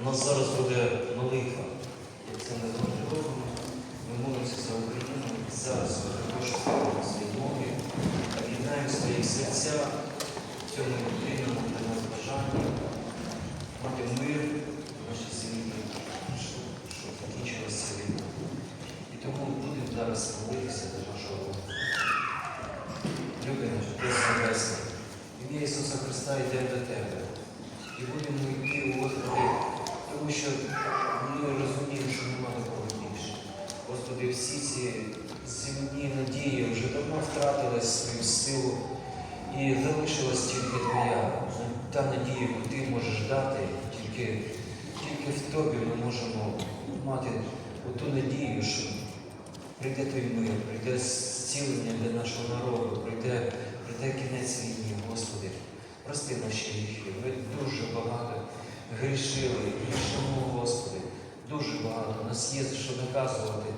У нас зараз буде молитва. Як це не завжди робимо. Ми молимося за Україну. і Зараз також ставимо свої ноги, об'єднаємо свої серця в цьому потрібному для нас бажанні. Мати мир в нашій землі, щоб, закінчилася війна. І тому будемо зараз молитися за нашого Бога. Любий наш Отець Небесний, в ім'я Ісуса Христа йдемо до Тебе. І будемо йти, у Господи, тому що ми розуміємо, що нема такого більше. Господи, всі ці земні надії вже давно втратили свою силу і залишилась тільки Твоя. Та надія, яку Ти можеш дати, тільки, тільки в Тобі ми можемо мати оту надію, що прийде той мир, прийде зцілення для нашого народу, прийде, прийде кінець війні, Господи. Прости наші гріхи. Ми дуже багато грішили, грішимо, Господи, дуже багато. Нас є що наказувати.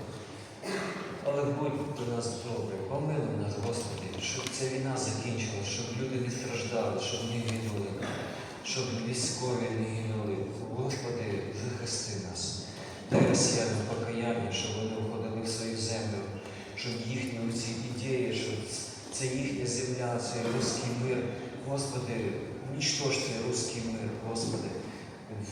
Але будь до нас добре, помилуй нас, Господи, щоб ця війна закінчилась, щоб люди не страждали, щоб не гинули, щоб військові не гинули. Господи, захисти нас. Дай росіянам покаяння, щоб вони входили в свою землю, щоб їхні ці ідеї, що це їхня земля, це руський мир. Господи, унічтож цей руський мир, Господи.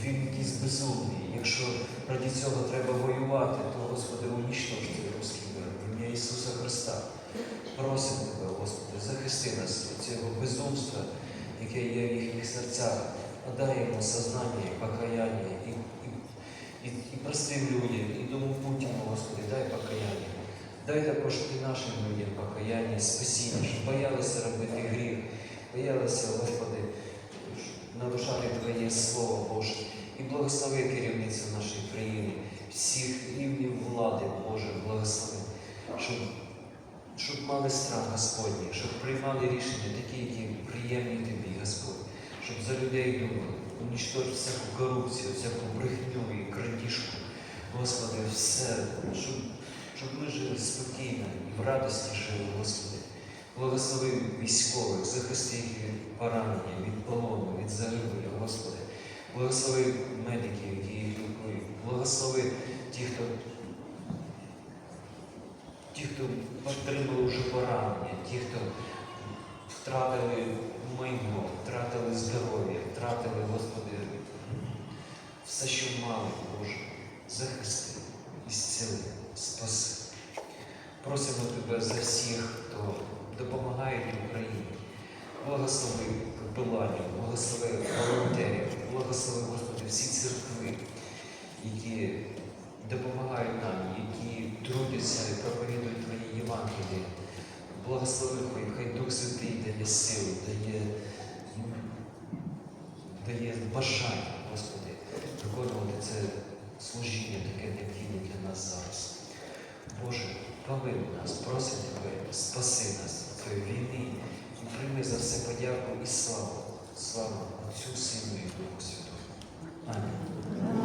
Він якийсь безумний. Якщо раді цього треба воювати, то, Господи, унічтож цей руський мир. В ім'я Ісуса Христа. Просимо Тебе, Господи, захисти нас від цього безумства, яке є в їхніх серцях. Подай сознання покаяння, і, і, і, і простим людям, і дому Путіну, Господи, дай покаяння. Дай також і нашим людям покаяння, спасіння, щоб боялися робити гріх, боялися, Господи, нарушати Твоє Слово Боже. І благослови керівницю нашої країни, всіх рівнів влади, Боже, благослови, щоб, щоб мали страх Господній, щоб приймали рішення такі, які приємні Тобі, Господь, щоб за людей думали, унічтожити всяку корупцію, всяку брехню і крадіжку. Господи, все, щоб, щоб ми жили спокійно і в радості жили, Господи. Благослови військових, захисти їх поранення, від полону, від загибелі, Господи. Благослови медиків, які їх лікують. Благослови ті, хто, ті, хто отримали вже поранення, ті, хто втратили майно, втратили здоров'я, втратили, Господи, все, що мали, Боже, захисти, ісцели, спаси. Просимо Тебе за всіх, хто допомагає Україні. Благослови капеланів, благослови волонтерів, благослови, Господи, всі церкви, які допомагають нам, які трудяться і проповідують Твої Євангелії. Благослови Хай, хай Дух Святий дає силу, дає, дає бажання, Господи, виконувати це служіння таке необхідне для нас зараз. Боже, помилуй нас, просимо Тебе, спаси нас від війни прийми за все подяку і славу. Слава Отцю, Сину і Духу Святому. Амінь.